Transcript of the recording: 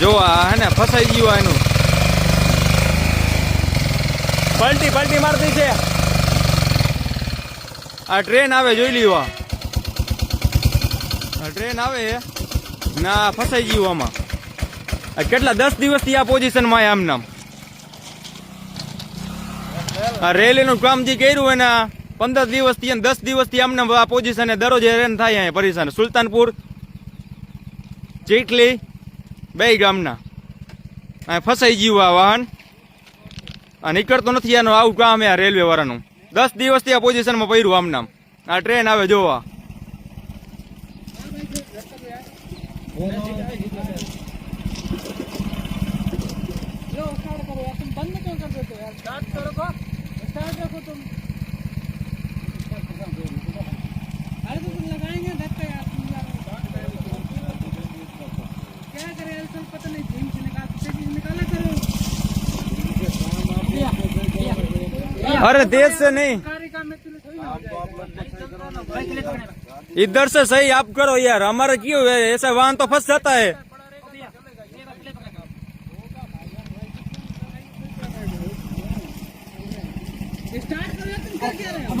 જો આ હે ને ફસાઈ ગયું એનું. પલટી પલટી મારતી છે. આ ટ્રેન આવે જોઈ લ્યો આ. ટ્રેન આવે ના ફસાઈ ગયું આમાં. આ કેટલા દસ દિવસથી આ પોઝિશનમાં આમ નામ. આ રેલીનું કામ જે કર્યું ને પંદર દિવસથી અને દસ દિવસથી આમને આ પોઝિશન દરરોજ હેરાન થાય અહીંયા પરેશાન. સુલતાનપુર ચીટલી બે ગામના. ફસાઈ ગયું આ વાહન. આ નીકળતો નથી આનું આવું કામ આ રેલવે વાળાનું દસ દિવસથી આ પોઝિશનમાં પહેર્યું આમ નામ આ ટ્રેન આવે જોવા. બંધ કરો अरे देश से नहीं। तुम हो इधर से सही आप करो यार हमारा क्यों है? ऐसा वाहन तो फंस जाता है। स्टार्ट करो यार तुम कर क्या रहे हो?